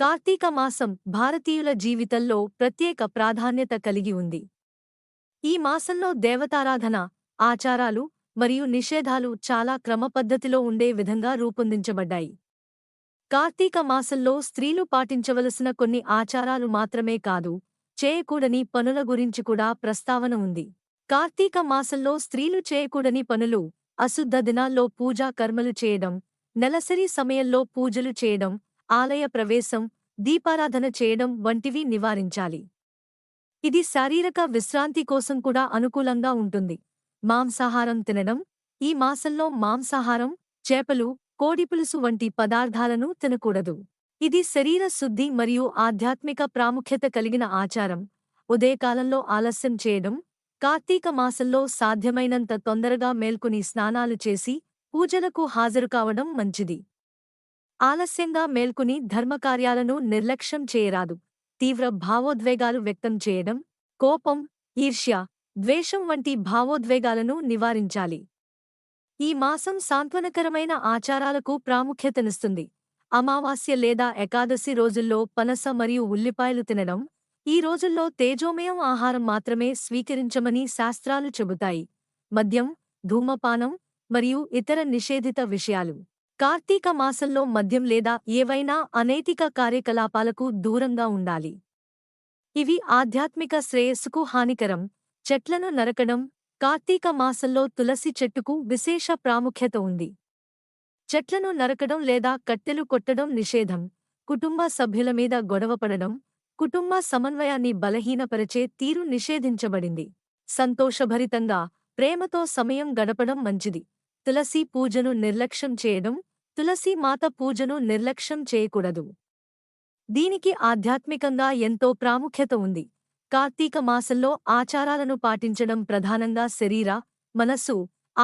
కార్తీక మాసం భారతీయుల జీవితంలో ప్రత్యేక ప్రాధాన్యత కలిగి ఉంది. ఈ మాసంలో దేవతారాధన ఆచారాలు మరియు నిషేధాలు చాలా క్రమపద్ధతిలో ఉండే విధంగా రూపొందించబడ్డాయి. కార్తీక మాసంలో స్త్రీలు పాటించవలసిన కొన్ని ఆచారాలు మాత్రమే కాదు చేయకూడని పనుల గురించి కూడా ప్రస్తావన ఉంది. కార్తీక మాసంలో స్త్రీలు చేయకూడని పనులు అశుద్ధ దినాల్లో పూజా కర్మలు చేయడం నెలసరి సమయంలో పూజలు చేయడం ఆలయ ప్రవేశం దీపారాధన చేయడం వంటివి నివారించాలి. ఇది శారీరక విశ్రాంతి కోసం కూడా అనుకూలంగా ఉంటుంది. మాంసాహారం తినడం ఈ మాసంలో మాంసాహారం చేపలు కోడిపులుసు వంటి పదార్థాలను తినకూడదు. ఇది శరీర శుద్ధి మరియు ఆధ్యాత్మిక ప్రాముఖ్యత కలిగిన ఆచారం. ఉదయకాలంలో ఆలస్యం చేయడం కార్తీక మాసంలో సాధ్యమైనంత తొందరగా మేల్కొని స్నానాలు చేసి పూజలకు హాజరు కావడం మంచిది. ఆలస్యంగా మేల్కొని ధర్మకార్యాలను నిర్లక్ష్యం చేయరాదు. తీవ్ర భావోద్వేగాలు వ్యక్తం చేయడం కోపం ఈర్ష్య ద్వేషం వంటి భావోద్వేగాలను నివారించాలి. ఈ మాసం సాంత్వనకరమైన ఆచారాలకు ప్రాముఖ్యతనిస్తుంది. అమావాస్య లేదా ఏకాదశి రోజుల్లో పనస మరియు ఉల్లిపాయలు తినడం ఈ రోజుల్లో తేజోమయం ఆహారం మాత్రమే స్వీకరించమని శాస్త్రాలు చెబుతాయి. మద్యం ధూమపానం మరియు ఇతర నిషేధిత విషయాలు. కార్తీక మాసంలో మద్యం లేదా ఏవైనా అనైతిక కార్యకలాపాలకు దూరంగా ఉండాలి. ఇవి ఆధ్యాత్మిక శ్రేయస్సుకు హానికరం చెట్లను నరకడం కార్తీక మాసంలో తులసి చెట్టుకు విశేష ప్రాముఖ్యత ఉంది. చెట్లను నరకడం లేదా కట్టెలు కొట్టడం నిషేధం కుటుంబ సభ్యుల మీద గొడవపడడం కుటుంబ సమన్వయాన్ని బలహీనపరిచే తీరు నిషేధించబడింది. సంతోషభరితంగా ప్రేమతో సమయం గడపడం మంచిది. తులసి పూజను నిర్లక్ష్యం చేయడం తులసి మాత పూజను నిర్లక్ష్యం చేయకూడదు. దీనికి ఆధ్యాత్మికంగా ఎంతో ప్రాముఖ్యత ఉంది. కార్తీక మాసంలో ఆచారాలను పాటించడం ప్రధానంగా శరీర మనస్సు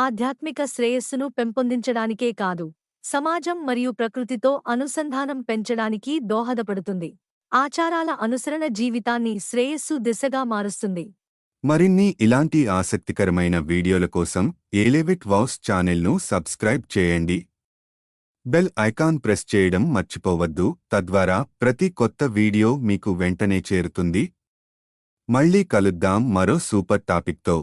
ఆధ్యాత్మిక శ్రేయస్సును పెంపొందించడానికే కాదు సమాజం మరియు ప్రకృతితో అనుసంధానం పెంచడానికి దోహదపడుతుంది. ఆచారాల అనుసరణ జీవితాన్ని శ్రేయస్సు దిశగా మారుస్తుంది. మరిన్ని ఇలాంటి ఆసక్తికరమైన వీడియోల కోసం ఏలేవిట్ వాస్ ఛానెల్ను సబ్స్క్రైబ్ చేయండి. బెల్ ఐకాన్ ప్రెస్ చేయడం మర్చిపోవద్దు. తద్వారా ప్రతి కొత్త వీడియో మీకు వెంటనే చేరుతుంది. మళ్ళీ కలుద్దాం మరో సూపర్ టాపిక్తో.